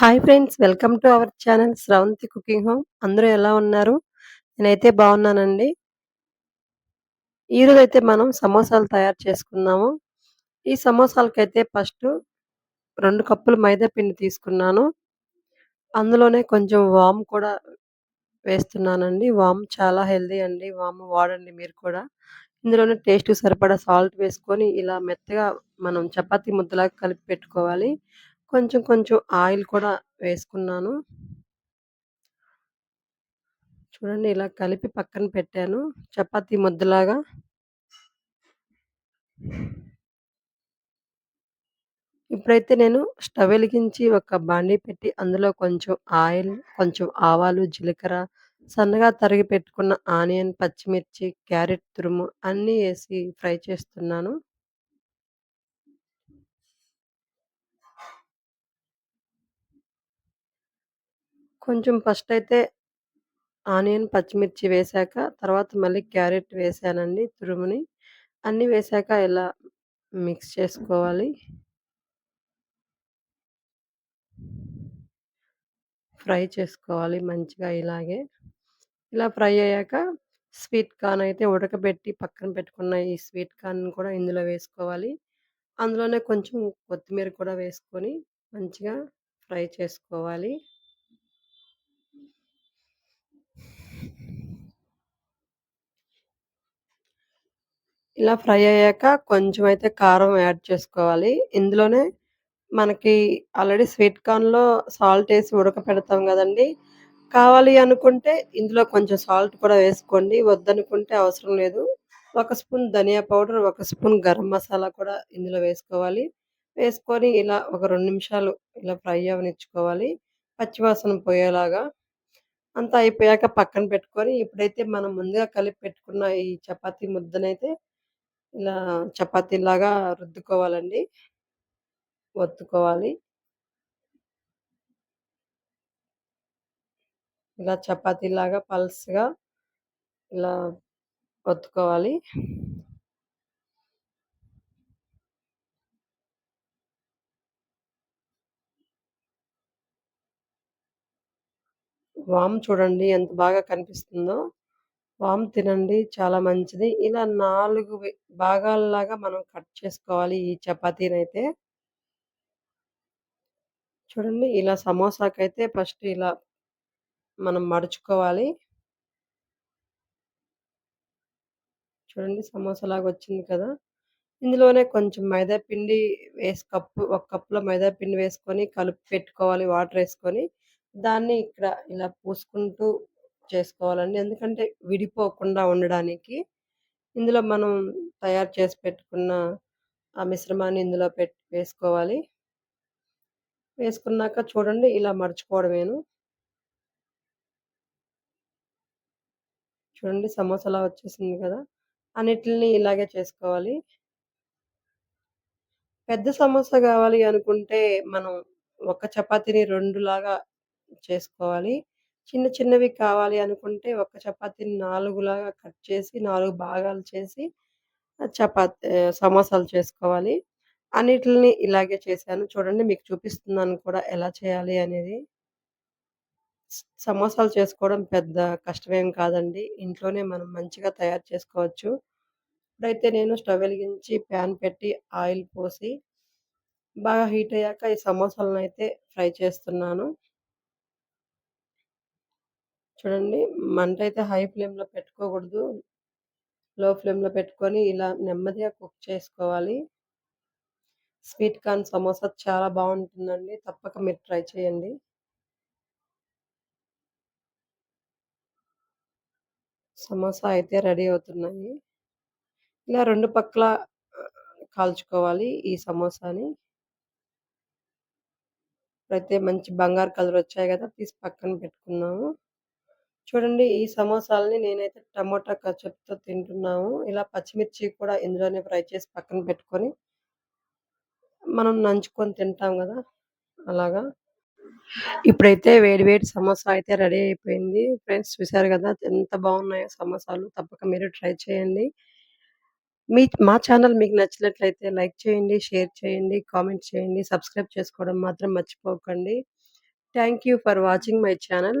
Hi friends. Welcome to our channel Sravanthi cooking home. అందరూ ఎలా ఉన్నారు? నేనైతే బాగున్నానండి. ఈరోజైతే మనం సమోసాలు తయారు చేసుకున్నాము ఈ సమోసాలకైతే ఫస్ట్ రెండు కప్పులు మైదా పిండి తీసుకున్నాను. అందులోనే కొంచెం వామ్ కూడా వేస్తున్నానండి. వామ్ చాలా హెల్తీ అండి. వామ్ వాడండి మీరు కూడా. ఇందులోనే టేస్ట్ సరిపడా సాల్ట్ వేసుకొని ఇలా మెత్తగా మనం చపాతీ ముద్దలాగా కలిపి పెట్టుకోవాలి. కొంచెం కొంచెం ఆయిల్ కూడా వేసుకున్నాను. చూడండి ఇలా కలిపి పక్కన పెట్టాను. చపాతీ ముద్దలాగా. ఇప్పుడైతే నేను స్టవ్ వెలిగించి ఒక బాండీ పెట్టి అందులో కొంచెం ఆయిల్, కొంచెం ఆవాలు, జీలకర్ర, సన్నగా తరిగి పెట్టుకున్న ఆనియన్, పచ్చిమిర్చి, క్యారెట్ తురుము అన్నీ వేసి ఫ్రై చేస్తున్నాను. కొంచెం ఫస్ట్ అయితే ఆనియన్, పచ్చిమిర్చి వేశాక తర్వాత మళ్ళీ క్యారెట్ వేసానండి తురుముని. అన్నీ వేశాక ఇలా మిక్స్ చేసుకోవాలి. ఫ్రై చేసుకోవాలి మంచిగా ఇలాగే. ఇలా ఫ్రై అయ్యాక స్వీట్ కార్న్ అయితే ఉడకబెట్టి పక్కన పెట్టుకున్న ఈ స్వీట్ కార్న్ కూడా ఇందులో వేసుకోవాలి. అందులోనే కొంచెం కొత్తిమీర కూడా వేసుకొని మంచిగా ఫ్రై చేసుకోవాలి. ఇలా ఫ్రై అయ్యాక కొంచెం అయితే కారం యాడ్ చేసుకోవాలి. ఇందులోనే మనకి ఆల్రెడీ స్వీట్ కార్న్‌లో సాల్ట్ వేసి ఉడకపెడతాం కదండి కావాలి అనుకుంటే ఇందులో కొంచెం సాల్ట్ కూడా వేసుకోండి. వద్దనుకుంటే అవసరం లేదు. ఒక స్పూన్ ధనియా పౌడర్, ఒక స్పూన్ గరం మసాలా కూడా ఇందులో వేసుకోవాలి. వేసుకొని ఇలా ఒక రెండు నిమిషాలు ఇలా ఫ్రై అవనిచ్చుకోవాలి పచ్చివాసన పోయేలాగా. అంతా అయిపోయాక పక్కన పెట్టుకొని ఇప్పుడైతే మనం ముందుగా కలిపి పెట్టుకున్న ఈ చపాతీ ముద్దనైతే ఇలా చపాతీలాగా రుద్దుకోవాలండి. ఒత్తుకోవాలి. ఇలా చపాతీలాగా పల్స్గా ఇలా ఒత్తుకోవాలి. వామ్ చూడండి ఎంత బాగా కనిపిస్తుందో. వామ్ తినండి చాలా మంచిది. ఇలా 4 వె భాగాల్లాగా మనం కట్ చేసుకోవాలి ఈ చపాతీనైతే. చూడండి ఇలా సమోసాకైతే ఫస్ట్ ఇలా మనం మడుచుకోవాలి. చూడండి సమోసాలాగా వచ్చింది కదా! ఇందులోనే కొంచెం మైదా పిండి వేసి కప్పు ఒక కప్పులో మైదా పిండి వేసుకొని కలిపి పెట్టుకోవాలి వాటర్ వేసుకొని దాన్ని ఇక్కడ ఇలా పూసుకుంటూ చేసుకోవాలండి. ఎందుకంటే విడిపోకుండా ఉండడానికి. ఇందులో మనం తయారు చేసి పెట్టుకున్న ఆ మిశ్రమాన్ని ఇందులో పెట్టి వేసుకోవాలి. వేసుకున్నాక చూడండి ఇలా మర్చిపోవడమేను చూడండి సమోసాలా వచ్చేసింది కదా! అన్నిటిని ఇలాగే చేసుకోవాలి. పెద్ద సమోసా కావాలి అనుకుంటే మనం ఒక చపాతీని 2 లాగా చేసుకోవాలి. చిన్న చిన్నవి కావాలి అనుకుంటే ఒక చపాతీని నాలుగులాగా కట్ చేసి నాలుగు భాగాలు చేసి చపాతీ సమోసాలు చేసుకోవాలి. అన్నిటిని ఇలాగే చేశాను. చూడండి మీకు చూపిస్తున్నాను కూడా ఎలా చేయాలి అనేది. సమోసాలు చేసుకోవడం పెద్ద కష్టమేం కాదండి. ఇంట్లోనే మనం మంచిగా తయారు చేసుకోవచ్చు. ఇప్పుడైతే నేను స్టవ్ వెలిగించి ప్యాన్ పెట్టి ఆయిల్ పోసి బాగా హీట్ అయ్యాక ఈ సమోసాలనైతే ఫ్రై చేస్తున్నాను. చూడండి మంట అయితే హై ఫ్లేమ్‌లో పెట్టుకోకూడదు. లో ఫ్లేమ్‌లో పెట్టుకొని ఇలా నెమ్మదిగా కుక్ చేసుకోవాలి. స్వీట్ కార్న్ సమోసా చాలా బాగుంటుందండి తప్పక మీరు ట్రై చేయండి. సమోసా అయితే రెడీ అవుతున్నాయి. ఇలా రెండు పక్కల కాల్చుకోవాలి ఈ సమోసాని. అయితే మంచి బంగారు కలర్ వచ్చాయి కదా! తీసి పక్కన పెట్టుకున్నాము. చూడండి ఈ సమోసాలని నేనైతే టమోటా కచప్‌తో తింటున్నాము. ఇలా పచ్చిమిర్చి కూడా ఇందులోనే ఫ్రై చేసి పక్కన పెట్టుకొని మనం నంచుకొని తింటాం కదా అలాగా. ఇప్పుడైతే వేడి వేడి సమోసా అయితే రెడీ అయిపోయింది. ఫ్రెండ్స్ చూసారు కదా ఎంత బాగున్నాయో సమోసాలు. తప్పక మీరు ట్రై చేయండి. మీ మా ఛానల్ మీకు నచ్చినట్లయితే లైక్ చేయండి, షేర్ చేయండి, కామెంట్ చేయండి. సబ్స్క్రైబ్ చేసుకోవడం మాత్రం మర్చిపోకండి. Thank you for watching my channel.